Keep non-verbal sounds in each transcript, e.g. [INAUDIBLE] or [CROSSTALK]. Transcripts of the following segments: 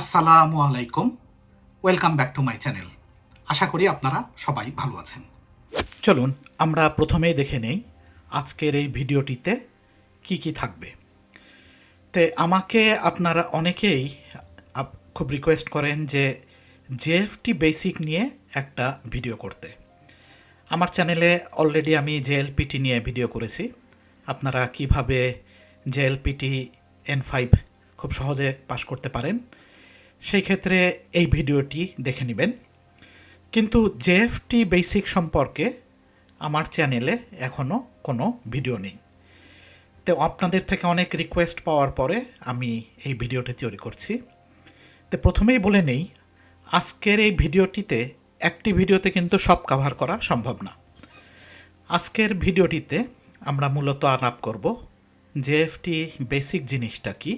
আসসালামু আলাইকুম। Welcome back to my channel আশা করি আপনারা সবাই ভালো আছেন। চলুন, আমরা প্রথমেই দেখে নেই আজকের এই ভিডিওটিতে কি কি থাকবে। তে, আমাকে আপনারা অনেকেই খুব রিকোয়েস্ট করেন যে জেএফটি বেসিক নিয়ে একটা ভিডিও করতে। আমার চ্যানেলে অলরেডি আমি জেএলপিটি নিয়ে ভিডিও করেছি। আপনারা কীভাবে জেএলপিটি এন ফাইভ খুব সহজে পাশ করতে পারেন। সেই ক্ষেত্রে এই ভিডিওটি দেখে নেবেন। কিন্তু জেএফটি বেসিক সম্পর্কে আমার চ্যানেলে এখনও কোনো ভিডিও নেই। তো আপনাদের থেকে অনেক রিকোয়েস্ট পাওয়ার পরে আমি এই ভিডিওটি তৈরি করছি। তো প্রথমেই বলে নেই, আজকের এই ভিডিওটিতে একটি ভিডিওতে কিন্তু সব কভার করা সম্ভব না। আজকের ভিডিওটিতে আমরা মূলত আলাপ করব জেএফটি বেসিক জিনিসটা কি,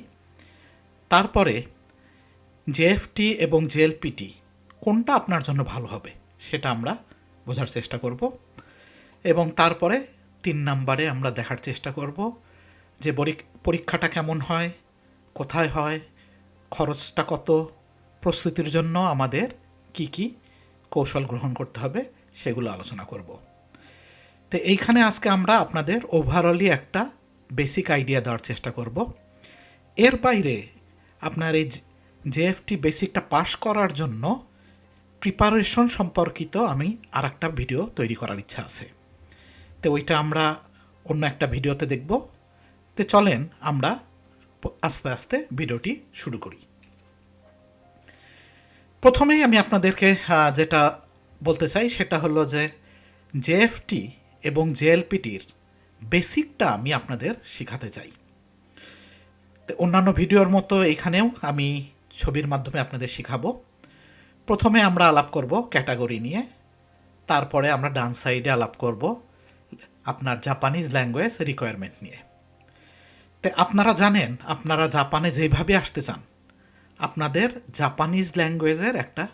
তারপরে জেএফটি এবং জেএলপিটি কোনটা আপনার জন্য ভালো হবে সেটা আমরা বোঝার চেষ্টা করব। এবং তারপরে তিন নাম্বারে আমরা দেখার চেষ্টা করব যে পরীক- পরীক্ষাটা কেমন হয়, কোথায় হয়, খরচটা কত, প্রস্তুতির জন্য আমাদের কি কি কৌশল গ্রহণ করতে হবে সেগুলো আলোচনা করব। তো এইখানে আজকে আমরা আপনাদের ওভারঅলি একটা বেসিক আইডিয়া দেওয়ার চেষ্টা করব। এর বাইরে আপনার এই জেএফটি বেসিকটা পাস করার জন্য প্রিপারেশন সম্পর্কিত আমি আর একটা ভিডিও তৈরি করার ইচ্ছা আছে। তো ওইটা আমরা অন্য একটা ভিডিওতে দেখব। তো চলেন আমরা আস্তে আস্তে ভিডিওটি শুরু করি। প্রথমেই আমি আপনাদেরকে যেটা বলতে চাই সেটা হলো যে জেএফটি এবং জেএলপিটির বেসিকটা আমি আপনাদের শেখাতে চাই। অন্যান্য ভিডিওর মতো এখানেও আমি ছবির মাধ্যমে আপনাদের শেখাবো। প্রথমে আমরা আলাপ করব ক্যাটাগরি নিয়ে, তারপরে আমরা ডান সাইডে আলাপ করব আপনার জাপানিজ ল্যাঙ্গুয়েজ রিকোয়ারমেন্ট নিয়ে। তো আপনারা জানেন, আপনারা জাপানে যেভাবে আসতে চান, আপনাদের জাপানিজ ল্যাঙ্গুয়েজের একটা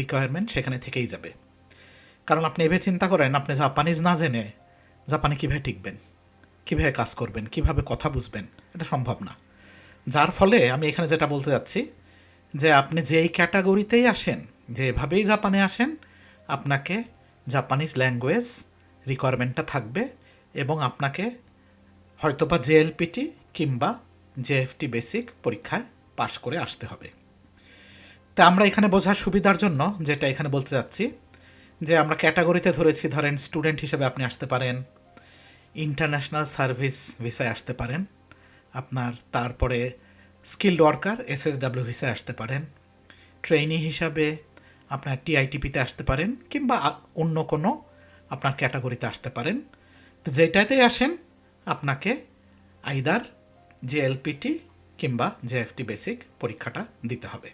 রিকোয়ারমেন্ট সেখানে থেকেই যাবে। কারণ আপনি এভাবে চিন্তা করেন, আপনি জাপানিজ না জেনে জাপানে কীভাবে টিকবেন, কীভাবে কাজ করবেন, কীভাবে কথা বুঝবেন, এটা সম্ভব না। যার ফলে আমি এখানে যেটা বলতে যাচ্ছি যে আপনি যেই ক্যাটাগরিতেই আসেন, যেভাবেই জাপানে আসেন, আপনাকে জাপানিজ ল্যাঙ্গুয়েজ রিকোয়ারমেন্টটা থাকবে এবং আপনাকে হয়তোবা জেএলপিটি কিংবা জেএফটি বেসিক পরীক্ষায় পাশ করে আসতে হবে। তা আমরা এখানে বোঝার সুবিধার জন্য যেটা এখানে বলতে যাচ্ছি, যে আমরা ক্যাটাগরিতে ধরেছি, ধরেন স্টুডেন্ট হিসেবে আপনি আসতে পারেন ইন্টারন্যাশনাল সার্ভিস ভিসায় আসতে পারেন, আপনার তারপরে স্কিল্ড ওয়ার্কার, এসএসডাব্লিউ ভিসায় আসতে পারেন। ট্রেনি হিসাবে আপনার টিআইটিপিতে আসতে পারেন, কিংবা অন্য কোনো আপনার ক্যাটাগরিতে আসতে পারেন। তো যেটাতেই আসেন, আপনাকে আইদার জেএলপিটি কিংবা জেএফটি বেসিক পরীক্ষাটা দিতে হবে।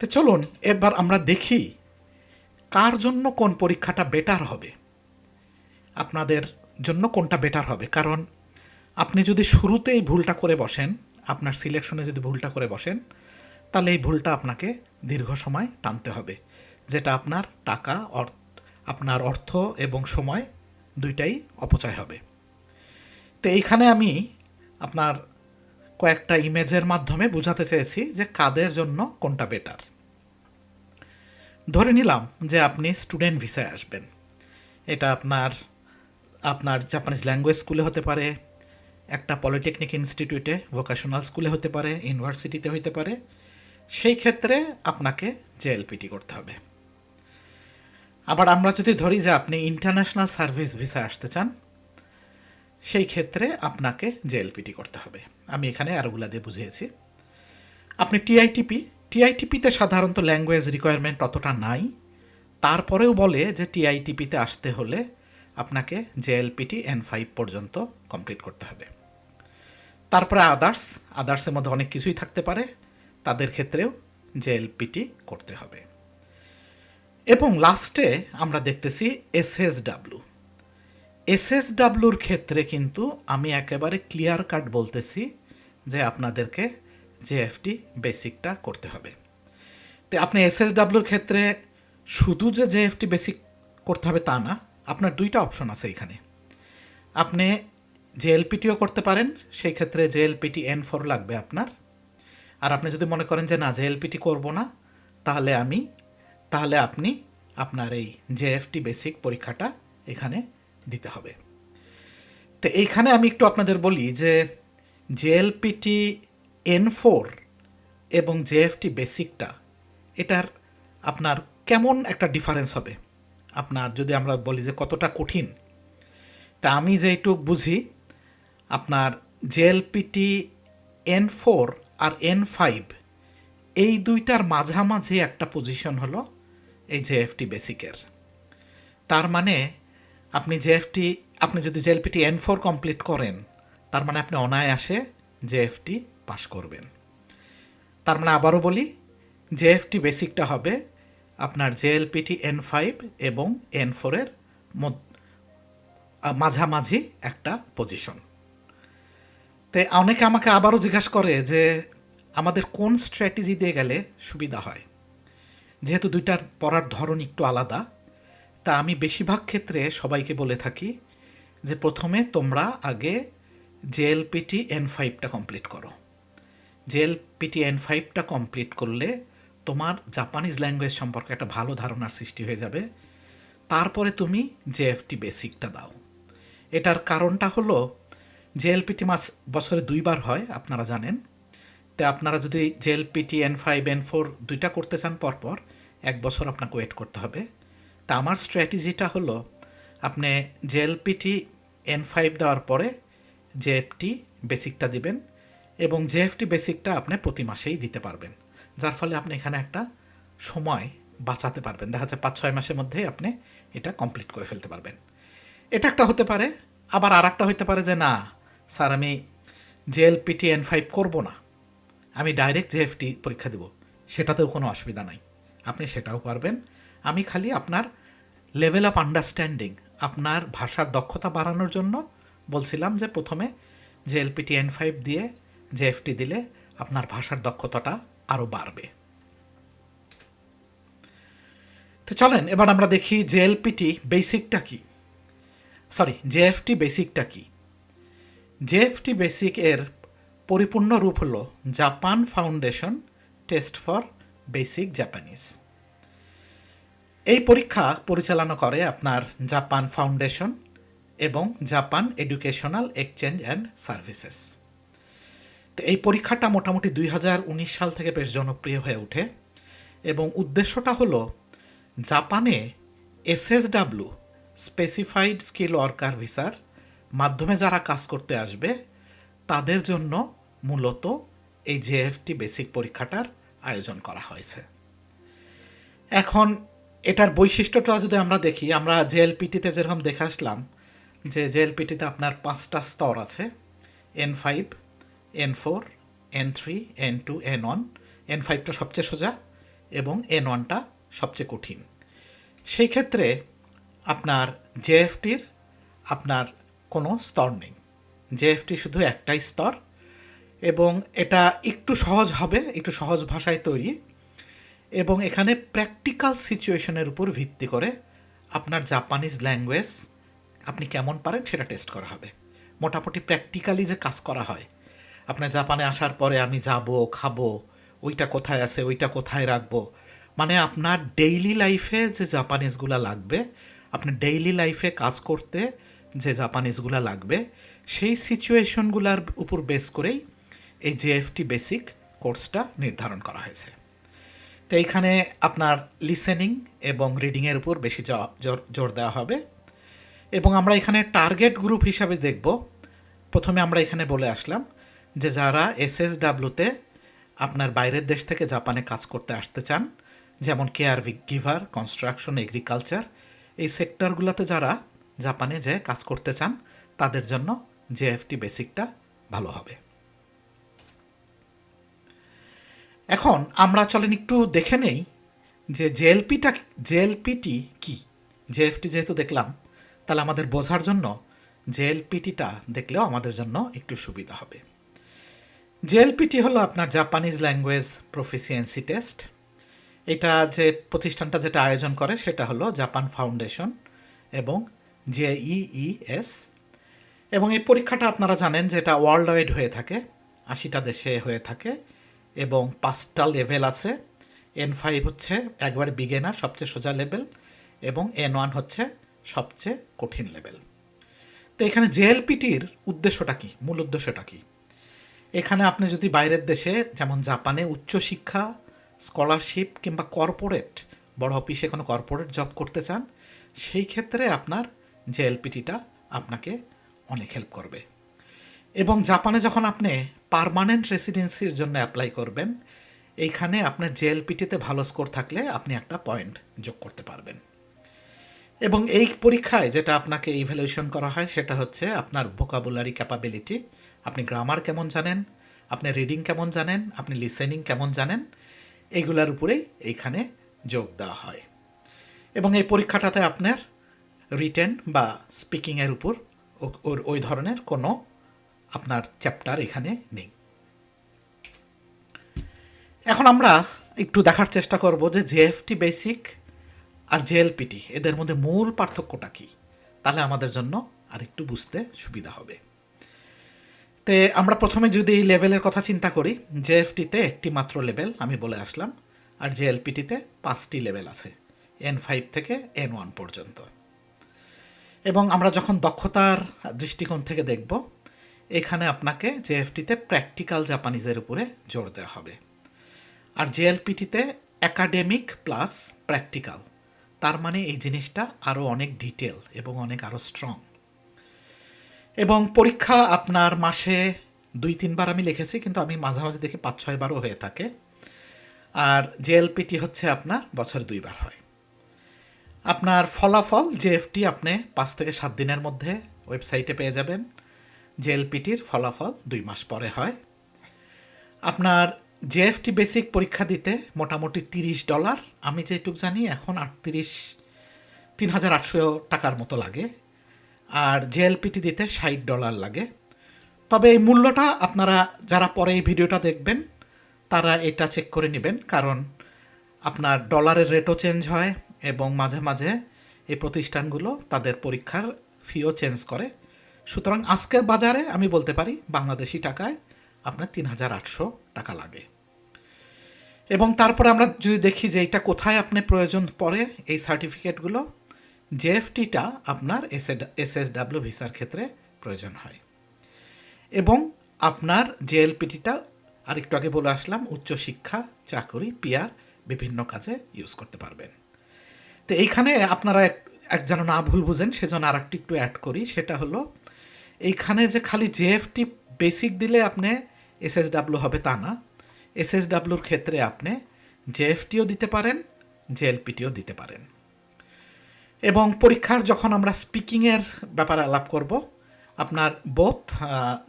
তো চলুন, এবার আমরা দেখি কার জন্য কোন পরীক্ষাটা বেটার হবে। আপনাদের জন্য কোনটা বেটার হবে? কারণ আপনি যদি শুরুতেই ভুলটা করে বসেন আপনার সিলেকশনে যদি ভুলটা করে বসেন, তাহলে এই ভুলটা আপনাকে দীর্ঘ সময় টানতে হবে। যেটা আপনার টাকা আপনার অর্থ এবং সময় দুইটাই অপচয় হবে। তো এইখানে আমি আপনার কয়েকটা ইমেজের মাধ্যমে বোঝাতে চেয়েছি যে কাদের জন্য কোনটা বেটার। ধরে নিলাম যে আপনি স্টুডেন্ট ভিসায় আসবেন। এটা আপনার আপনার জাপানিজ ল্যাঙ্গুয়েজ স্কুলে হতে পারে একটা পলিটেকনিক ইনস্টিটিউটে ভোকেশনাল স্কুলে হতে পারে ইউনিভার্সিটিতে হতে পারে, সেই ক্ষেত্রে আপনাকে জেএলপিটি করতে হবে। আবার আমরা যদি ধরি যে আপনি ইন্টারন্যাশনাল সার্ভিস ভিসা আসতে চান, সেই ক্ষেত্রে আপনাকে জেএলপিটি করতে হবে। আমি এখানে আরোগুলা দিয়ে বুঝিয়েছি। আপনি টিআইটিপি টিআইটিপিতে সাধারণত ল্যাঙ্গুয়েজ রিকোয়ারমেন্ট অতটা নাই। তারপরেও বলে যে টিআইটিপিতে আসতে হলে আপনাকে জেএলপিটি এন ফাইভ পর্যন্ত কমপ্লিট করতে হবে। তারপরে আদার্স আদার্সের মধ্যে অনেক কিছুই থাকতে পারে, তাদের ক্ষেত্রেও জেএলপিটি করতে হবে। এবং লাস্টে আমরা দেখতেছি এসএসডাব্লু এসএসডাব্লুর ক্ষেত্রে কিন্তু আমি একেবারে ক্লিয়ার কাট বলতেছি যে আপনাদেরকে জেএফটি বেসিকটা করতে হবে। তো আপনি এসএসডাব্লুর ক্ষেত্রে শুধু যে জেএফটি বেসিক করতে হবে তা না, আপনার দুইটা অপশন আছে এখানে। আপনি জেএলপিটিও করতে পারেন, সেই ক্ষেত্রে জেএলপিটি এন ফোর লাগবে আপনার। আর আপনি যদি মনে করেন যে না জেএলপিটি করব না, তাহলে আমি, তাহলে আপনি আপনার এই জেএফটি বেসিক পরীক্ষাটা এখানে দিতে হবে। তো এইখানে আমি একটু আপনাদের বলি যে জেএলপিটি এন ফোর এবং জেএফটি বেসিকটা, এটার আপনার কেমন একটা ডিফারেন্স হবে? আপনার যদি আমরা বলি যে কতটা কঠিন, তা আমি যেইটুক বুঝি আপনার জেএলপিটি এন ফোর আর এন ফাইভ, এই দুইটার মাঝামাঝি একটা পজিশন হলো এই জেএফটি বেসিকের। তার মানে আপনি জেএফটি, আপনি যদি জেএলপিটি এন ফোর কমপ্লিট করেন, তার মানে আপনি অনায়াসে জেএফটি পাশ করবেন। তার মানে আবারও বলি, জেএফটি বেসিকটা হবে আপনার জেএলপিটি এন ফাইভ এবং এন ফোরের মাঝামাঝি একটা পজিশন তো অনেকে আমাকে আবারও জিজ্ঞাসা করে যে আমাদের কোন স্ট্র্যাটেজি দিয়ে গেলে সুবিধা হয়? যেহেতু দুইটার পড়ার ধরন একটু আলাদা, তা আমি বেশিরভাগ ক্ষেত্রে সবাইকে বলে থাকি যে প্রথমে তোমরা আগে জেএলপিটি এন ফাইভটা কমপ্লিট করো। জেএলপিটি এন ফাইভটা কমপ্লিট করলে তোমার জাপানিজ ল্যাঙ্গুয়েজ সম্পর্কে একটা ভালো ধারণার সৃষ্টি হয়ে যাবে। তারপরে তুমি জেএফটি বেসিকটা দাও। এটার কারণটা হলো জেএলপিটি মাস বছরে দুইবার হয়, আপনারা জানেন। তা আপনারা যদি JLPT, N five, N four দুইটা করতে চান পরপর, এক বছর আপনাকে ওয়েট করতে হবে। তা আমার স্ট্র্যাটেজিটা হলো, আপনি জেএলপিটি, এন ফাইভ দেওয়ার পরে জেএফটি বেসিকটা দিবেন এবং জেএফটি বেসিকটা আপনি প্রতি মাসেই দিতে পারবেন। যার ফলে আপনি এখানে একটা সময় বাঁচাতে পারবেন। দেখা যাচ্ছে পাঁচ, ছয় মাসের মধ্যেই আপনি এটা কমপ্লিট করে ফেলতে পারবেন। এটা একটা হতে পারে, আবার আর একটা হতে পারে যে না স্যার, আমি জেএলপিটি এন ফাইভ করব না। আমি ডাইরেক্ট জেএফটি পরীক্ষা দেব। সেটাতেও কোনো অসুবিধা নাই। আপনি সেটাও পারবেন। আমি খালি আপনার লেভেল অফ আন্ডারস্ট্যান্ডিং আপনার ভাষার দক্ষতা বাড়ানোর জন্য বলছিলাম যে প্রথমে জেএলপিটি এন ফাইভ দিয়ে জেএফটি দিলে আপনার ভাষার দক্ষতাটা আরও বাড়বে। তো চলেন, এবার আমরা দেখি জেএলপিটি বেসিকটা কি? সরি জেএফটি বেসিকটা কি? জেএফটি বেসিক এর পরিপূর্ণ রূপ হল Japan foundation test for basic Japanese এই পরীক্ষা পরিচালনা করে আপনার জাপান ফাউন্ডেশন এবং Japan educational exchange and services তো এই পরীক্ষাটা মোটামুটি দুই হাজার উনিশ সাল থেকে বেশ জনপ্রিয় হয়ে ওঠে এবং উদ্দেশ্যটা হলো জাপানে এসএসডাব্লিউ স্পেসিফাইড স্কিল ওয়ার্কার ভিসার মাধ্যমে যারা কাজ করতে আসবে, তাদের জন্য মূলত এই জেএফটি বেসিক পরীক্ষাটার আয়োজন করা হয়েছে। এখন এটার বৈশিষ্ট্যটা যদি আমরা দেখি, আমরা জেএলপিটিতে যেরকম দেখে আসলাম যে জেএলপিটিতে আপনার পাঁচটা স্তর আছে N five N four N three N two N one N ফাইভটা সবচেয়ে সোজা এবং এন ওয়ানটা সবচেয়ে কঠিন। সেই ক্ষেত্রে আপনার জেএফটির আপনার কোনো স্তর নেই। জেএফটি শুধু একটাই স্তর এবং এটা একটু সহজ হবে, একটু সহজ ভাষায় তৈরি এবং এখানে প্র্যাকটিক্যাল সিচুয়েশনের উপর ভিত্তি করে আপনার জাপানিজ ল্যাঙ্গুয়েজ আপনি কেমন পারেন সেটা টেস্ট করা হবে। মোটামুটি প্র্যাকটিক্যালি যে কাজ করা হয়, আপনার জাপানে আসার পরে আমি যাব, খাব, ওইটা কোথায় আছে, ওইটা কোথায় রাখব মানে আপনার ডেইলি লাইফে যে জাপানিজগুলো লাগবে আপনার ডেইলি লাইফে কাজ করতে যে জাপানিজগুলো লাগবে, সেই সিচুয়েশনগুলোর উপর বেস করেই এই জেএফটি বেসিক কোর্সটা নির্ধারণ করা হয়েছে। তো এইখানে আপনার লিসেনিং এবং রিডিংয়ের উপর বেশি জোর- দেওয়া হবে। এবং আমরা এখানে টার্গেট গ্রুপ হিসাবে দেখব। প্রথমে আমরা এখানে বলে আসলাম যে যারা এসএসডাব্লিউতে আপনার বাইরের দেশ থেকে জাপানে কাজ করতে আসতে চান, যেমন কেয়ার গিভার, কনস্ট্রাকশন, এগ্রিকালচার, এই সেক্টরগুলোতে যারা জাপানে যে কাজ করতে চান, তাদের জন্য জেএফটি বেসিকটা ভালো হবে। এখন আমরা চলেন একটু দেখে নেই যে জেএলপিটা জেএলপিটি কি? জেএফটি যেহেতু দেখলাম, তাহলে আমাদের বোঝার জন্য জেএলপিটিটা দেখলেও আমাদের জন্য একটু সুবিধা হবে। জেএলপিটি হলো আপনার জাপানিজ ল্যাঙ্গুয়েজ প্রফিসিয়েন্সি টেস্ট এটা যে প্রতিষ্ঠানটা যেটা আয়োজন করে, সেটা হলো জাপান ফাউন্ডেশন এবং জেইইএস এবং এই পরীক্ষাটা আপনারা জানেন যে এটা ওয়ার্ল্ড ওয়াইড হয়ে থাকে, আশিটা দেশে হয়ে থাকে, এবং পাঁচটা লেভেল আছে। এন ফাইভ হচ্ছে একবারে বিগেনার সবচেয়ে সোজা লেভেল, এবং এন ওয়ান হচ্ছে সবচেয়ে কঠিন লেভেল। তো এখানে জেএলপিটির উদ্দেশ্যটা কি? মূল উদ্দেশ্যটা কি? এখানে আপনি যদি বাইরের দেশে, যেমন জাপানে, উচ্চশিক্ষা, স্কলারশিপ কিংবা কর্পোরেট, বড় অফিসে কোনো কর্পোরেট জব করতে চান, সেই ক্ষেত্রে আপনার জেএলপিটিটা আপনাকে অনেক হেল্প করবে। এবং জাপানে যখন আপনি পার্মানেন্ট রেসিডেন্সির জন্য অ্যাপ্লাই করবেন, এইখানে আপনার জেএলপিটিতে ভালো স্কোর থাকলে আপনি একটা পয়েন্ট যোগ করতে পারবেন। এবং এই পরীক্ষায় যেটা আপনাকে ইভ্যালুয়েশন করা হয়, সেটা হচ্ছে আপনার ভোকাবুলারি ক্যাপাবিলিটি আপনি গ্রামার কেমন জানেন? আপনি রিডিং কেমন জানেন? আপনি লিসেনিং কেমন জানেন? এগুলোর উপরেই এইখানে যোগ দেওয়া হয়। এবং এই পরীক্ষাটাতে আপনার রিটেন বা স্পিকিংয়ের উপর ওর- ওই ধরনের কোনো আপনার চ্যাপ্টার এখানে নেই। এখন আমরা একটু দেখার চেষ্টা করব যে জেএফটি বেসিক আর জেএলপিটি এদের মধ্যে মূল পার্থক্যটা কী? তাহলে আমাদের জন্য আর একটু বুঝতে সুবিধা হবে। তে আমরা প্রথমে যদি এই লেভেলের কথা চিন্তা করি জেএফটিতে একটি মাত্র লেভেল আমি বলে আসলাম, আর জেএলপিটিতে পাঁচটি লেভেল আছে এন ফাইভ থেকে এন ওয়ান পর্যন্ত। এবং আমরা যখন দক্ষতার দৃষ্টিকোণ থেকে দেখব, এখানে আপনাকে জেএফটিতে প্র্যাকটিক্যাল জাপানিজের উপরে জোর দেওয়া হবে। আর জেএলপিটিতে একাডেমিক প্লাস প্র্যাকটিক্যাল, তার মানে এই জিনিসটা আরও অনেক ডিটেল এবং অনেক আরও স্ট্রং। এবং পরীক্ষা আপনার মাসে দুই, তিনবার আমি লিখেছি, কিন্তু আমি মাঝে মাঝে দেখি পাঁচ, ছয়বারও হয়ে থাকে। আর জেএলপিটি হচ্ছে আপনার বছর দুইবার হয়। আপনার ফলাফল জেএফটি আপনি পাঁচ থেকে সাত দিনের মধ্যে ওয়েবসাইটে পেয়ে যাবেন। জেএলপিটির ফলাফল দুই মাস পরে হয়। আপনার জেএফটি বেসিক পরীক্ষা দিতে মোটামুটি তিরিশ ডলার। আমি যেটুক জানি এখন আটত্রিশ, তিন হাজার আটশো টাকার মতো লাগে। আর জেএলপিটি দিতে ষাট ডলার লাগে। তবে এই মূল্যটা আপনারা যারা পরে এই ভিডিওটা দেখবেন, তারা এটা চেক করে নেবেন। কারণ আপনার ডলারের রেটও চেঞ্জ হয় এবং মাঝে মাঝে এই প্রতিষ্ঠানগুলো তাদের পরীক্ষার ফিও চেঞ্জ করে। সুতরাং আজকের বাজারে আমি বলতে পারি বাংলাদেশি টাকায় আপনার তিন হাজার আটশো টাকা লাগে এবং তারপরে আমরা যদি দেখি যে এটা কোথায় আপনি প্রয়োজন পড়ে, এই সার্টিফিকেটগুলো জেএফটিটা আপনার এস এস ডাব্লিউ ভিসার ক্ষেত্রে প্রয়োজন হয়। এবং আপনার জেএলপিটিটা আর একটু আগে বলে আসলাম, উচ্চশিক্ষা, চাকরি পিয়ার বিভিন্ন কাজে ইউজ করতে পারবেন। তো এইখানে আপনারা এক- যেন না ভুল বুঝেন, সেজন্য আর একটু একটু অ্যাড করি, সেটা হলো এইখানে যে খালি জেএফটি বেসিক দিলে আপনি এসএসডাব্লিউ হবে তা না। এসএসডাব্লিউর ক্ষেত্রে আপনি জেএফটিও দিতে পারেন জেএলপিটিও দিতে পারেন। এবং পরীক্ষার যখন আমরা স্পিকিংয়ের ব্যাপারে আলাপ করব, আপনার বোথ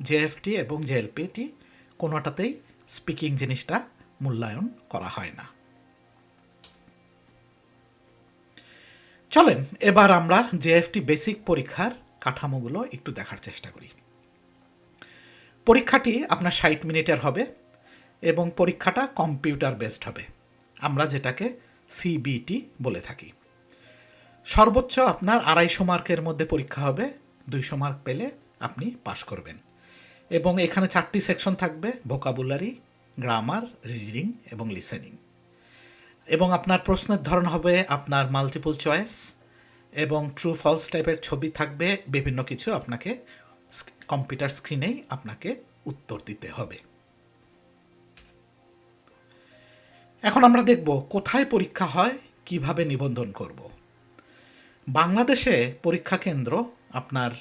জেএফটি এবং জেএলপিটি কোনোটাতেই স্পিকিং জিনিসটা মূল্যায়ন করা হয় না। চলেন, এবার আমরা জেএফটি বেসিক পরীক্ষার কাঠামোগুলো একটু দেখার চেষ্টা করি। পরীক্ষাটি আপনার ষাট মিনিটের হবে এবং পরীক্ষাটা কম্পিউটার বেসড হবে। আমরা যেটাকে সিবিটি বলে থাকি। সর্বোচ্চ আপনার আড়াইশো মার্কের মধ্যে পরীক্ষা হবে, দুইশো মার্ক পেলে আপনি পাশ করবেন। এবং এখানে চারটি সেকশন থাকবে, ভোকাবুলারি, গ্রামার, রিডিং এবং লিসেনিং। এবং আপনার প্রশ্নের ধরন হবে আপনার মাল্টিপল চয়েস এবং ট্রু ফলস টাইপের ছবি থাকবে, বিভিন্ন কিছু আপনাকে কম্পিউটার স্ক্রিনেই আপনাকে উত্তর দিতে হবে। এখন আমরা দেখব কোথায় পরীক্ষা হয়, কীভাবে নিবন্ধন করব। বাংলাদেশে পরীক্ষা কেন্দ্র আপনার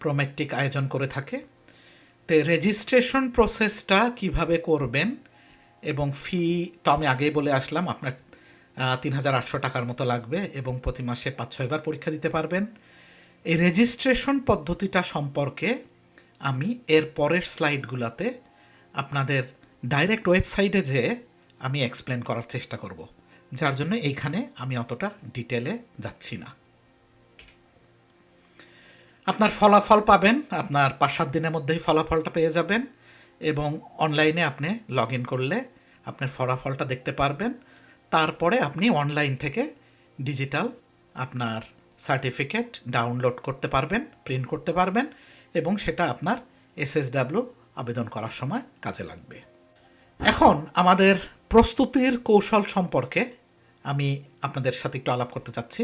প্রোমেট্রিক আয়োজন করে থাকে। তে রেজিস্ট্রেশন প্রসেসটা কীভাবে করবেন এবং ফি তো আমি আগেই বলে আসলাম, আপনার তিন হাজার আটশো টাকার মতো লাগবে এবং প্রতি মাসে পাঁচ ছয়বার পরীক্ষা দিতে পারবেন। এই রেজিস্ট্রেশন পদ্ধতিটা সম্পর্কে আমি এর পরের স্লাইডগুলোতে আপনাদের ডাইরেক্ট ওয়েবসাইটে যেয়ে আমি এক্সপ্লেন করার চেষ্টা করব, যার জন্য এইখানে আমি অতটা ডিটেলে যাচ্ছি না। আপনার ফলাফল পাবেন, আপনার পাঁচ সাত দিনের মধ্যেই ফলাফলটা পেয়ে যাবেন এবং অনলাইনে আপনি লগ ইন করলে আপনার ফলাফলটা দেখতে পারবেন। তারপরে আপনি অনলাইন থেকে ডিজিটাল আপনার সার্টিফিকেট ডাউনলোড করতে পারবেন প্রিন্ট করতে পারবেন এবং সেটা আপনার এসএসডাব্লিউ আবেদন করার সময় কাজে লাগবে। এখন আমাদের প্রস্তুতির কৌশল সম্পর্কে আমি আপনাদের সাথে একটু আলাপ করতে চাচ্ছি।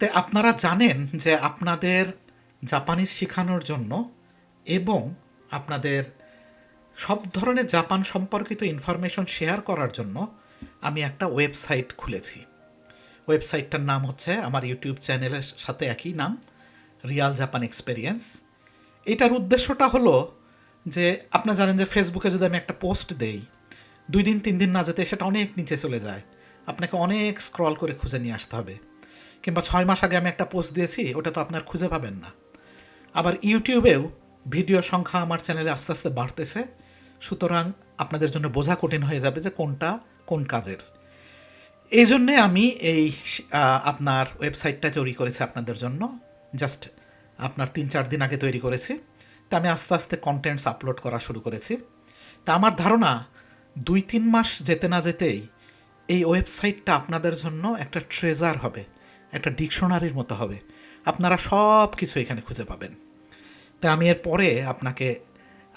তে আপনারা জানেন যে আপনাদের জাপানিজ শেখানোর জন্য এবং আপনাদের সব ধরনের জাপান সম্পর্কিত ইনফরমেশন শেয়ার করার জন্য আমি একটা ওয়েবসাইট খুলেছি। ওয়েবসাইটটার নাম হচ্ছে আমার ইউটিউব চ্যানেলের সাথে একই নাম রিয়াল জাপান এক্সপেরিয়েন্স এটার উদ্দেশ্যটা হলো যে, আপনারা জানেন যে ফেসবুকে যদি আমি একটা পোস্ট দেই, দুই দিন, তিন দিন না যেতে সেটা অনেক নিচে চলে যায়। আপনাকে অনেক স্ক্রল করে খুঁজে নিয়ে আসতে হবে। কিংবা ছয় মাস আগে আমি একটা পোস্ট দিয়েছি, ওটা তো আপনার খুঁজে পাবেন না। আবার ইউটিউবেও ভিডিও সংখ্যা আমার চ্যানেলে আস্তে আস্তে বাড়তেছে। সুতরাং আপনাদের জন্য বোঝা কঠিন হয়ে যাবে যে কোনটা কোন কাজের? এই জন্যে আমি এই আপনার ওয়েবসাইটটা তৈরি করেছি আপনাদের জন্য। জাস্ট আপনার তিন চার দিন আগে তৈরি করেছি। তা আমি আস্তে আস্তে কন্টেন্টস আপলোড করা শুরু করেছি। তা আমার ধারণা দুই তিন মাস যেতে না যেতেই এই ওয়েবসাইটটা আপনাদের জন্য একটা ট্রেজার হবে, একটা ডিকশনারির মতো হবে। আপনারা সব কিছু এখানে খুঁজে পাবেন। তা আমি এর পরে আপনাকে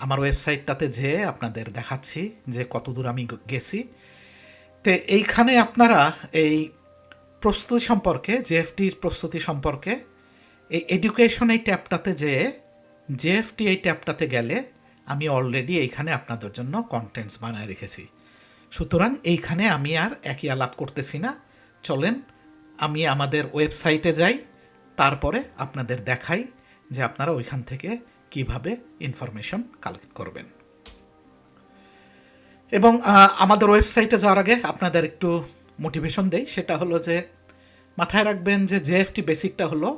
আমার ওয়েবসাইটটাতে যেয়ে আপনাদের দেখাচ্ছি যে কতদূর আমি গেছি। তো এইখানে আপনারা এই প্রস্তুতি সম্পর্কে জেএফটির প্রস্তুতি সম্পর্কে, এই এডুকেশন এই ট্যাবটাতে যেয়ে জেএফটি এই ট্যাবটাতে গেলে আমি অলরেডি এইখানে আপনাদের জন্য কন্টেন্টস বানায় রেখেছি। সুতরাং এইখানে আমি আর একই আলাপ করতেছি না। চলেন, আমি আমাদের ওয়েবসাইটে যাই, তারপরে আপনাদের দেখাই যে আপনারা ওইখান থেকে কীভাবে ইনফরমেশন কালেক্ট করবেন। এবং আমাদের ওয়েবসাইটে যাওয়ার আগে আপনাদের একটু মোটিভেশন দেই। সেটা হলো যে, মাথায় রাখবেন যে জেএফটি বেসিকটা হলো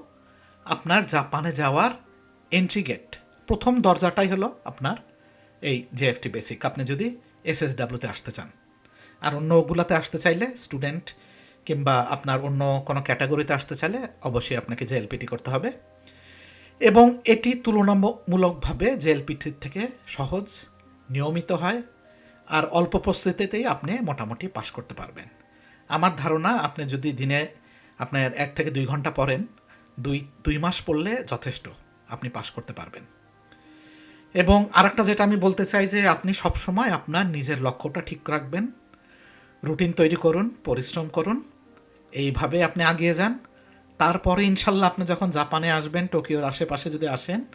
আপনার জাপানে যাওয়ার এন্ট্রি গেট প্রথম দরজাটাই হলো আপনার এই জেএফটি বেসিক আপনি যদি এসএসডাব্লিউতে আসতে চান, আর অন্য ওগুলাতে আসতে চাইলে স্টুডেন্ট কিংবা আপনার অন্য কোনো ক্যাটাগরিতে আসতে চাইলে অবশ্যই আপনাকে জেএলপিটি করতে হবে। এবং এটি তুলনামূলকভাবে জেএলপিটির থেকে সহজ, নিয়মিত হয় আর অল্প প্রস্তুতিতেই আপনি মোটামুটি পাশ করতে পারবেন। আমার ধারণা আপনি যদি দিনে আপনার এক থেকে দুই ঘণ্টা পড়েন, দুই দুই মাস পড়লে যথেষ্ট আপনি পাশ করতে পারবেন। এবং আরেকটা যেটা আমি বলতে চাই যে আপনি সবসময় আপনার নিজের লক্ষ্যটা ঠিক রাখবেন, রুটিন তৈরি করুন, পরিশ্রম করুন, এইভাবে আপনি আগিয়ে যান। তারপরে ইনশাল্লাহ আপনি যখন জাপানে আসবেন, টোকিওর আশেপাশে যদি আসেন,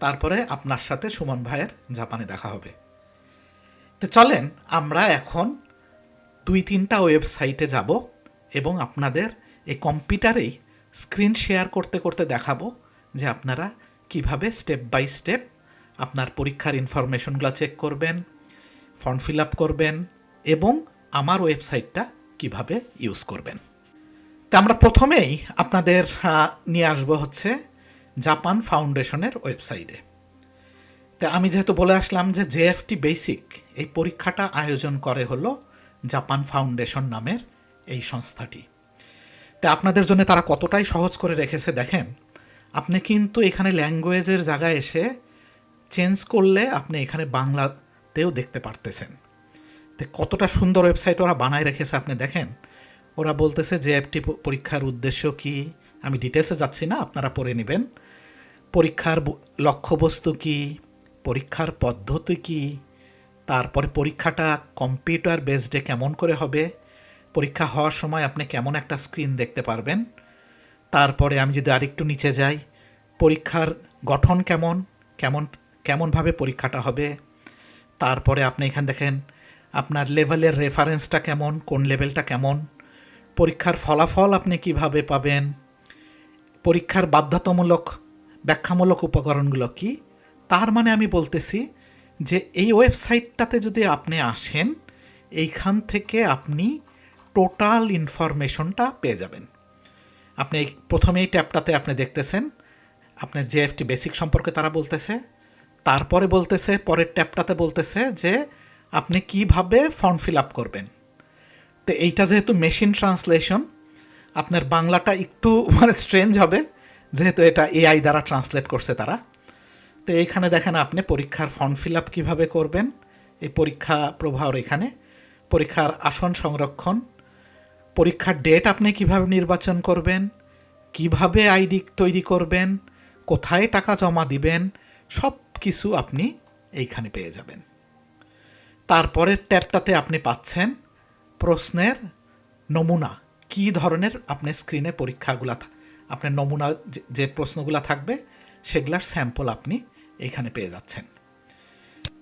তারপরে আপনার সাথে সুমন ভাইয়ের জাপানে দেখা হবে। তো চলেন আমরা এখন দুই তিনটা ওয়েবসাইটে যাব এবং আপনাদের এই কম্পিউটারেই স্ক্রিন শেয়ার করতে করতে দেখাবো যে আপনারা কীভাবে স্টেপ বাই স্টেপ আপনার পরীক্ষার ইনফরমেশনগুলো চেক করবেন, ফর্ম ফিল আপ করবেন এবং আমার ওয়েবসাইটটা কীভাবে ইউজ করবেন। তা আমরা প্রথমেই আপনাদের নিয়ে আসব হচ্ছে জাপান ফাউন্ডেশনের ওয়েবসাইটে। তা আমি যেহেতু বলে আসলাম যে জেএফটি বেসিক, এই পরীক্ষাটা আয়োজন করে হলো জাপান ফাউন্ডেশন নামের এই সংস্থাটি। তা আপনাদের জন্য তারা কতটাই সহজ করে রেখেছে দেখেন, আপনি কিন্তু এখানে ল্যাঙ্গুয়েজের জায়গায় এসে চেঞ্জ করলে আপনি এখানে বাংলাতেও দেখতে পারতেছেন। তো কতটা সুন্দর ওয়েবসাইট ওরা বানায় রেখেছে আপনি দেখেন, ওরা বলতেছে যে অ্যাপটি পরীক্ষার উদ্দেশ্য কি? আমি ডিটেলসে যাচ্ছি না, আপনারা পড়ে নেবেন। পরীক্ষার লক্ষ্যবস্তু কি? পরীক্ষার পদ্ধতি কি? তারপরে পরীক্ষাটা কম্পিউটার বেসডে কেমন করে হবে? পরীক্ষা হওয়ার সময় আপনি কেমন একটা স্ক্রিন দেখতে পারবেন? তারপরে আমি যদি আরেকটু নিচে যাই, পরীক্ষার গঠন কেমন? কেমন, কেমনভাবে পরীক্ষাটা হবে? তারপরে আপনি এখানে দেখেন, আপনার লেভেলের রেফারেন্সটা কেমন? কোন লেভেলটা কেমন? পরীক্ষার ফলাফল আপনি কীভাবে পাবেন? পরীক্ষার বাধ্যতামূলক, ব্যাখ্যামূলক উপকরণগুলো কি? তার মানে আমি বলতেছি যে এই ওয়েবসাইটটাতে যদি আপনি আসেন, এইখান থেকে আপনি টোটাল ইনফরমেশনটা পেয়ে যাবেন। আপনি এই- প্রথমে এই ট্যাবটাতে আপনি দেখতেছেন, আপনার জেএফটি বেসিক সম্পর্কে তারা বলতেছে, তারপরে বলতেছে, পরের ট্যাবটাতে বলতেছে যে আপনি কীভাবে ফর্ম ফিল আপ করবেন। তো এইটা যেহেতু মেশিন ট্রান্সলেশন, আপনার বাংলাটা একটু [LAUGHS] মানে স্ট্রেঞ্জ হবে, যেহেতু এটা এআই দ্বারা ট্রান্সলেট করছে তারা। তো এখানে দেখেন আপনি পরীক্ষার ফর্ম ফিল আপ কীভাবে করবেন? এই পরীক্ষা প্রবাহর এখানে। পরীক্ষার আসন সংরক্ষণ। পরীক্ষার ডেট আপনি কীভাবে নির্বাচন করবেন? কীভাবে আইডি তৈরি করবেন? কোথায় টাকা জমা দিবেন? সব কিছু আপনি এইখানে পেয়ে যাবেন। তারপরের ট্যাবটাতে আপনি পাচ্ছেন প্রশ্নের নমুনা। কী ধরনের আপনার স্ক্রিনে পরীক্ষাগুলা আপনার নমুনা যে প্রশ্নগুলা থাকবে সেগুলার স্যাম্পল আপনি এইখানে পেয়ে যাচ্ছেন।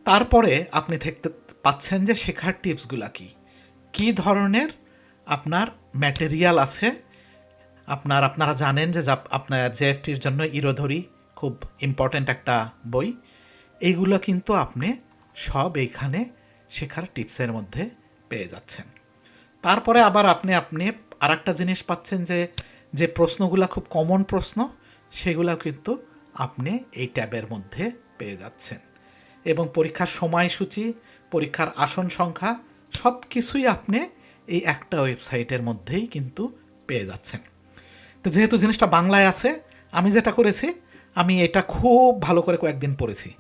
তারপরে আপনি দেখতে পাচ্ছেন যে শেখার টিপসগুলা কি। কী ধরনের আপনার ম্যাটেরিয়াল আছে। আপনার, আপনারা জানেন যে আপনার জেএফটির জন্য ইরোধরি খুব ইম্পর্ট্যান্ট একটা বই। এইগুলো কিন্তু আপনি সব এইখানে শেখার টিপসের মধ্যে পেয়ে যাচ্ছেন। তারপরে আবার আপনি আপনি আর একটা জিনিস পাচ্ছেন যে যে প্রশ্নগুলো খুব কমন প্রশ্ন সেগুলো কিন্তু আপনি এই ট্যাবের মধ্যে পেয়ে যাচ্ছেন। এবং পরীক্ষার সময়সূচি, পরীক্ষার আসন সংখ্যা সব কিছুই আপনি এই একটা ওয়েবসাইটের মধ্যেই কিন্তু পেয়ে যাচ্ছেন। তো যেহেতু জিনিসটা বাংলায় আছে, আমি যেটা করেছি, আমি এটা খুব ভালো করে কয়েকদিন পড়েছি।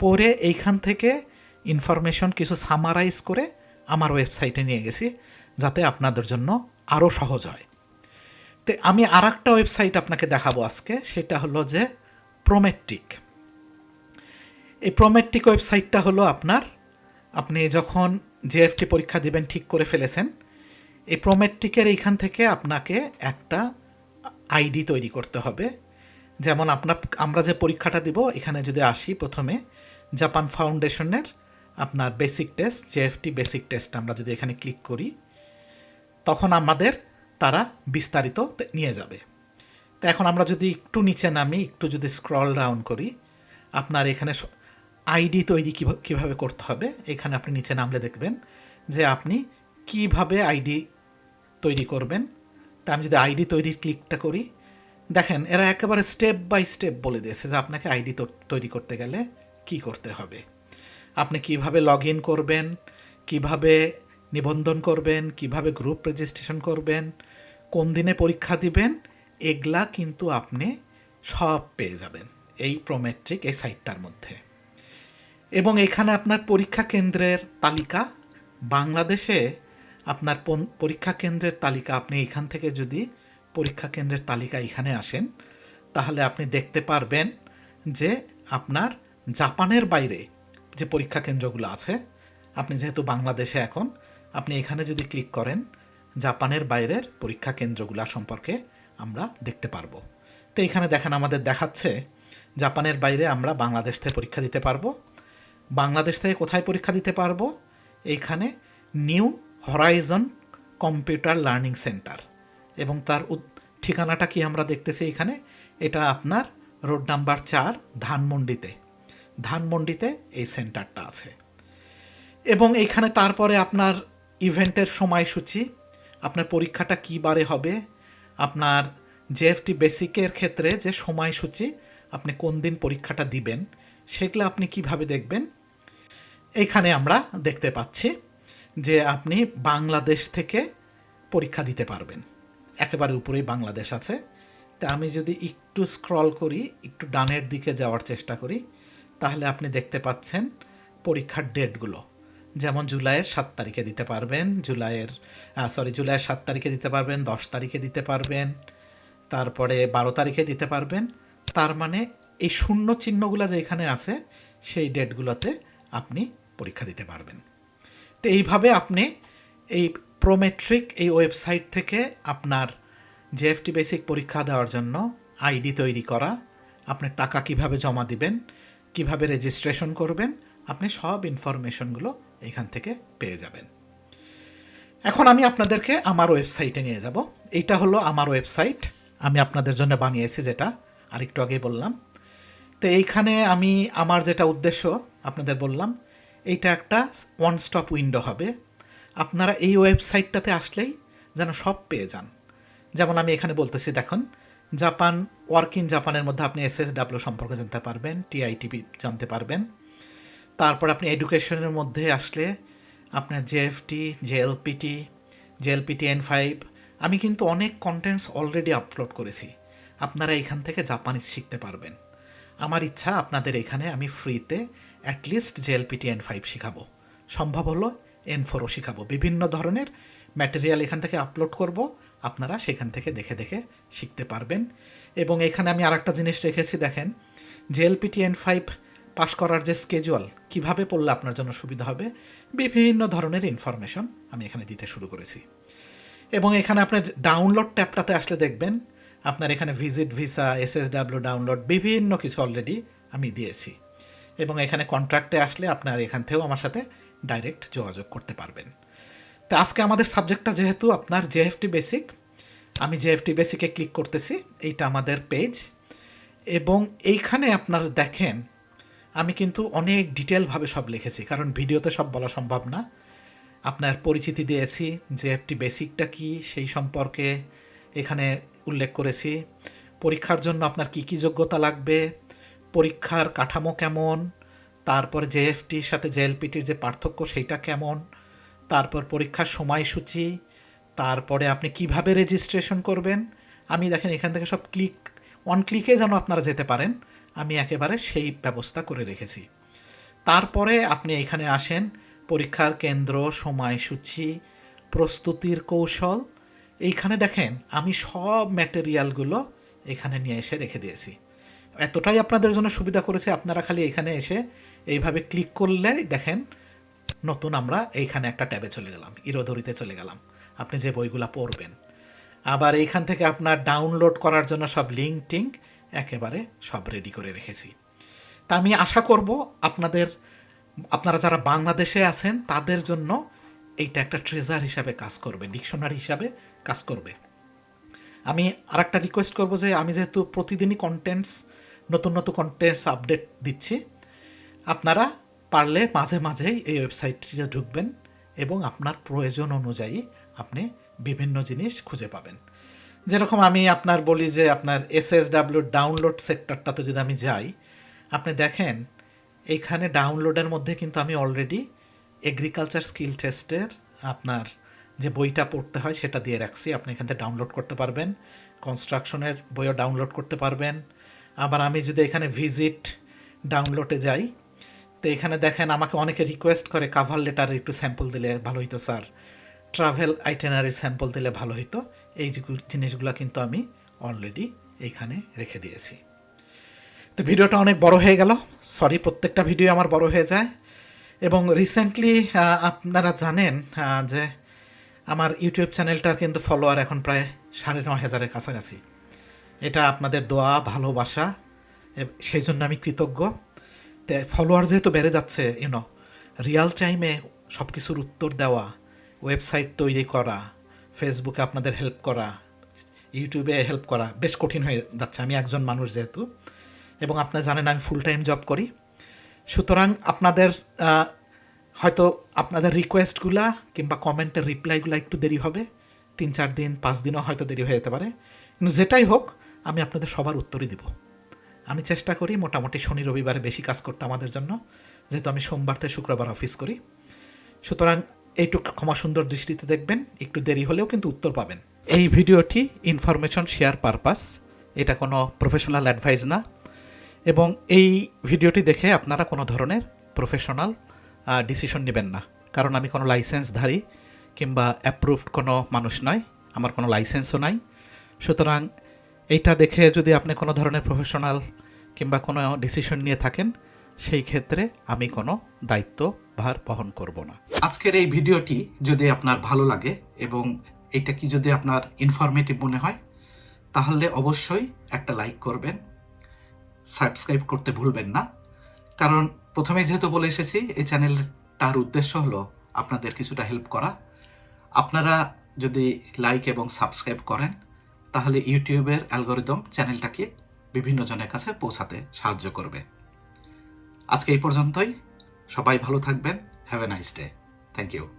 পড়ে এইখান থেকে ইনফরমেশন কিছু সামারাইজ করে আমার ওয়েবসাইটে নিয়ে গেছি, যাতে আপনাদের জন্য আরও সহজ হয়। তো আমি আর একটা ওয়েবসাইট আপনাকে দেখাবো আজকে, সেটা হলো যে প্রোমেট্রিক এই প্রোমেট্রিক ওয়েবসাইটটা হলো আপনার, আপনি যখন জেএফটি পরীক্ষা দিবেন, ঠিক করে ফেলেছেন, এই প্রোমেট্রিকের এইখান থেকে আপনাকে একটা আইডি তৈরি করতে হবে। যেমন আপনার আমরা যে পরীক্ষাটা দিব, এখানে যদি আসি প্রথমে জাপান ফাউন্ডেশনের আপনার basic test JFT basic test আমরা যদি এখানে ক্লিক করি, তখন আমাদের তারা বিস্তারিত নিয়ে যাবে। এখন আমরা যদি একটু নিচে নামি, একটু যদি স্ক্রল ডাউন করি, আপনার এখানে আইডি তৈরি কীভাবে করতে হবে, এখানে আপনি নিচে নামলে দেখবেন যে আপনি কীভাবে আইডি তৈরি করবেন। তা আমি যদি আইডি তৈরির ক্লিকটা করি, দেখেন এরা একেবারে স্টেপ বাই স্টেপ বলে দিয়েছে যে আপনাকে আইডি তৈরি করতে গেলে কি করতে হবে। আপনি কীভাবে লগ ইন করবেন, কীভাবে নিবন্ধন করবেন, কীভাবে গ্রুপ রেজিস্ট্রেশন করবেন, কোন দিনে পরীক্ষা দিবেন এগুলা কিন্তু আপনি সব পেয়ে যাবেন এই প্রোমেট্রিক এই সাইটটার মধ্যে। এবং এখানে আপনার পরীক্ষা কেন্দ্রের তালিকা, বাংলাদেশে আপনার পরীক্ষা কেন্দ্রের তালিকা, আপনি এখান থেকে যদি পরীক্ষা কেন্দ্রের তালিকা এখানে আসেন, তাহলে আপনি দেখতে পারবেন যে আপনার জাপানের বাইরে যে পরীক্ষা কেন্দ্রগুলো আছে, আপনি যেহেতু বাংলাদেশে এখন, আপনি এখানে যদি ক্লিক করেন, জাপানের বাইরের পরীক্ষা কেন্দ্রগুলো সম্পর্কে আমরা দেখতে পারব। তো এখানে দেখেন আমাদের দেখাচ্ছে, জাপানের বাইরে আমরা বাংলাদেশ থেকে পরীক্ষা দিতে পারব। বাংলাদেশ থেকে কোথায় পরীক্ষা দিতে পারব? এইখানে new horizon computer learning center. এবং তার ঠিকানাটা কি আমরা দেখতেছি এখানে? এটা আপনার রোড নাম্বার চার, ধানমন্ডিতে। ধানমন্ডিতে এই সেন্টারটা আছে। এবং এইখানে তারপরে আপনার ইভেন্টের সময়সূচি, আপনার পরীক্ষাটা কী বারে হবে আপনার জেএফটি বেসিকের ক্ষেত্রে যে সময়সূচি আপনি কোন দিন পরীক্ষাটা দিবেন, সেগুলো আপনি কীভাবে দেখবেন? এখানে আমরা দেখতে পাচ্ছি যে আপনি বাংলাদেশ থেকে পরীক্ষা দিতে পারবেন। একেবারে উপরেই বাংলাদেশ আছে। তা আমি যদি একটু স্ক্রল করি, একটু ডানের দিকে যাওয়ার চেষ্টা করি, তাহলে আপনি দেখতে পাচ্ছেন পরীক্ষার ডেটগুলো যেমন জুলাইয়ের সাত তারিখে দিতে পারবেন, জুলাইয়ের সরি জুলাইয়ের সাত তারিখে দিতে পারবেন, দশ তারিখে দিতে পারবেন, তারপরে বারো তারিখে দিতে পারবেন। তার মানে এই শূন্য চিহ্নগুলো যে এখানে আছে, সেই ডেটগুলোতে আপনি পরীক্ষা দিতে পারবেন। তো এইভাবে আপনি এই প্রোমেট্রিক এই ওয়েবসাইট থেকে আপনার জেএফটি বেসিক পরীক্ষা দেওয়ার জন্য আইডি তৈরি করা, আপনি টাকা কীভাবে জমা দিবেন, কীভাবে রেজিস্ট্রেশন করবেন, আপনি সব ইনফরমেশনগুলো এখান থেকে পেয়ে যাবেন। এখন আমি আপনাদেরকে আমার ওয়েবসাইটে নিয়ে যাব। এইটা হলো আমার ওয়েবসাইট। আমি আপনাদের জন্য বানিয়েছি যেটা। আরেকটু আগে বললাম। তো এইখানে আমি আমার যেটা উদ্দেশ্য, আপনাদের বললাম, এইটা একটা ওয়ান স্টপ উইন্ডো হবে। আপনারা এই ওয়েবসাইটটাতে আসলেই যেন সব পেয়ে যান। যেমন আমি এখানে বলতেছি, দেখুন, জাপান ওয়ার্ক ইন জাপানের মধ্যে আপনি এস এস ডাব্লিউ সম্পর্কে জানতে পারবেন টিআইটিপি জানতে পারবেন। তারপর আপনি এডুকেশনের মধ্যে আসলে আপনার JFT JLPT JLPT N five আমি কিন্তু অনেক কন্টেন্টস অলরেডি আপলোড করেছি। আপনারা এখান থেকে জাপানিজ শিখতে পারবেন। আমার ইচ্ছা আপনাদের এখানে আমি ফ্রিতে অ্যাটলিস্ট জেএলপিটি এন ফাইভ শেখাবো। সম্ভব হলো এন ফোরও শেখাবো। বিভিন্ন ধরনের ম্যাটেরিয়াল এখান থেকে আপলোড করব। আপনারা সেখান থেকে দেখে দেখে শিখতে পারবেন। এবং এখানে আমি আরেকটা জিনিস রেখেছি, দেখেন। জেএলপিটি এন ফাইভ পাশ করার যে স্কেজুয়াল কীভাবে পড়লে আপনার জন্য সুবিধা হবে, বিভিন্ন ধরনের ইনফরমেশন আমি এখানে দিতে শুরু করেছি। এবং এখানে আপনার ডাউনলোড ট্যাবটাতে আসলে দেখবেন, আপনার এখানে ভিজিট ভিসা এসএসডাব্লিউ ডাউনলোড বিভিন্ন কিছু অলরেডি আমি দিয়েছি। এবং এখানে কন্ট্রাক্টে আসলে আপনার এখান থেকেও আমার সাথে ডাইরেক্ট যোগাযোগ করতে পারবেন। তো আজকে আমাদের সাবজেক্টটা যেহেতু আপনার জেএফটি বেসিক আমি জেএফটি বেসিকে ক্লিক করতেছি, এইটা আমাদের পেজ এবং এইখানে আপনারা দেখেন আমি কিন্তু অনেক ডিটেলভাবে সব লিখেছি, কারণ ভিডিওতে সব বলা সম্ভব না। আপনার পরিচিতি দিয়েছি যে একটি বেসিকটা কি, সেই সম্পর্কে এখানে উল্লেখ করেছি। পরীক্ষার জন্য আপনার কি কি যোগ্যতা লাগবে, পরীক্ষার কাঠামো কেমন, তারপর জেএফটির সাথে জেএলপিটির যে পার্থক্য সেইটা কেমন, তারপর পরীক্ষার সময়সূচি, তারপরে আপনি কীভাবে রেজিস্ট্রেশন করবেন, আমি দেখেন এখান থেকে সব ক্লিক অন ক্লিকে যেন আপনারা যেতে পারেন। আমি একেবারে সেই ব্যবস্থা করে রেখেছি। তারপরে আপনি এখানে আসেন, পরীক্ষার কেন্দ্র, সময়সূচি, প্রস্তুতির কৌশল। এইখানে দেখেন, আমি সব ম্যাটেরিয়ালগুলো এখানে নিয়ে এসে রেখে দিয়েছি। এতটাই আপনাদের জন্য সুবিধা করেছে, আপনারা খালি এখানে এসে এইভাবে ক্লিক করলে দেখেন, নতুন আমরা এইখানে একটা ট্যাবে চলে গেলাম, ইরোধরিতে চলে গেলাম। আপনি যে বইগুলো পড়বেন। আবার এইখান থেকে আপনার ডাউনলোড করার জন্য সব লিঙ্ক টিঙ্ক একেবারে সব রেডি করে রেখেছি। তা আমি আশা করব আপনাদের, আপনারা যারা বাংলাদেশে আছেন, তাদের জন্য এইটা একটা ট্রেজার হিসাবে কাজ করবে ডিকশনারি হিসাবে কাজ করবে। আমি আর একটা রিকোয়েস্ট করব যে, আমি যেহেতু প্রতিদিনই কন্টেন্টস নতুন নতুন কন্টেন্টস আপডেট দিচ্ছি, আপনারা পারলে মাঝে মাঝেই এই ওয়েবসাইটটিতে ঢুকবেন এবং আপনার প্রয়োজন অনুযায়ী আপনি বিভিন্ন জিনিস খুঁজে পাবেন। যেরকম আমি আপনার বলি যে আপনার এসএসডাব্লিউ ডাউনলোড সেক্টরটাতে যদি আমি যাই, আপনি দেখেন এইখানে ডাউনলোডের মধ্যে কিন্তু আমি অলরেডি এগ্রিকালচার স্কিল টেস্টের আপনার যে বইটা পড়তে হয় সেটা দিয়ে রাখছি। আপনি এখান থেকে ডাউনলোড করতে পারবেন কনস্ট্রাকশনের বইও ডাউনলোড করতে পারবেন। আবার আমি যদি এখানে ভিজিট ডাউনলোডে যাই, তো এখানে দেখেন আমাকে অনেকে রিকোয়েস্ট করে কাভার লেটার একটু স্যাম্পল দিলে ভালো হতো স্যার। ট্রাভেল আইটেনারি স্যাম্পল দিলে ভালো হতো এই জিনিসগুলো কিন্তু আমি অলরেডি এইখানে রেখে দিয়েছি। তো ভিডিওটা অনেক বড় হয়ে গেল। সরি প্রত্যেকটা ভিডিও আমার বড় হয়ে যায়। এবং রিসেন্টলি আপনারা জানেন যে আমার ইউটিউব চ্যানেলটা কিন্তু ফলোয়ার এখন প্রায় সাড়ে নয় হাজারের কাছাকাছি। এটা আপনাদের দোয়া, ভালোবাসা সেই জন্য আমি কৃতজ্ঞ। তো ফলোয়ার যেহেতু বেড়ে যাচ্ছে ইউনো রিয়াল টাইমে সব কিছুর উত্তর দেওয়া ওয়েবসাইট তৈরি করা ফেসবুকে আপনাদের হেল্প করা ইউটিউবে হেল্প করা বেশ কঠিন হয়ে যাচ্ছে। আমি একজন মানুষ যেহেতু, এবং আপনারা জানেন আমি ফুল টাইম জব করি। সুতরাং আপনাদের হয়তো আপনাদের রিকোয়েস্টগুলা কিংবা কমেন্টের রিপ্লাইগুলো একটু দেরি হবে। তিন, চার দিন, পাঁচ দিনও হয়তো দেরি হয়ে যেতে পারে। কিন্তু যেটাই হোক, আমি আপনাদের সবার উত্তরই দিব। আমি চেষ্টা করি মোটামুটি শনি, রবিবারে বেশি কাজ করতে আমাদের জন্য। যেহেতু আমি সোমবার থেকে শুক্রবার অফিস করি। সুতরাং এইটুকু ক্ষমা সুন্দর দৃষ্টিতে দেখবেন, একটু দেরি হলেও কিন্তু উত্তর পাবেন। এই ভিডিওটি ইনফরমেশন শেয়ার পারপাস এটা কোনো প্রফেশনাল অ্যাডভাইস না। এবং এই ভিডিওটি দেখে আপনারা কোনো ধরনের প্রফেশনাল ডিসিশন নেবেন না। কারণ আমি কোনো লাইসেন্সধারী কিংবা অ্যাপ্রুভড কোনো মানুষ নয়, আমার কোনো লাইসেন্সও নাই। সুতরাং এইটা দেখে যদি আপনি কোনো ধরনের প্রফেশনাল কিংবা কোনো ডিসিশন নিয়ে থাকেন সেই ক্ষেত্রে আমি কোনো দায়িত্ব ভার বহন করব না। আজকের এই ভিডিওটি যদি আপনার ভালো লাগে এবং এটা কি যদি আপনার ইনফরমেটিভ মনে হয়, তাহলে অবশ্যই একটা লাইক করবেন সাবস্ক্রাইব করতে ভুলবেন না। কারণ প্রথমে যেহেতু বলে এসেছি, এই চ্যানেলটার উদ্দেশ্য হলো আপনাদের কিছুটা হেল্প করা। আপনারা যদি লাইক এবং সাবস্ক্রাইব করেন, তাহলে ইউটিউবের অ্যালগোরিদম চ্যানেলটাকে বিভিন্ন জনের কাছে পৌঁছাতে সাহায্য করবে। আজকে এই পর্যন্তই। সবাই ভালো থাকবেন। Have a nice day thank you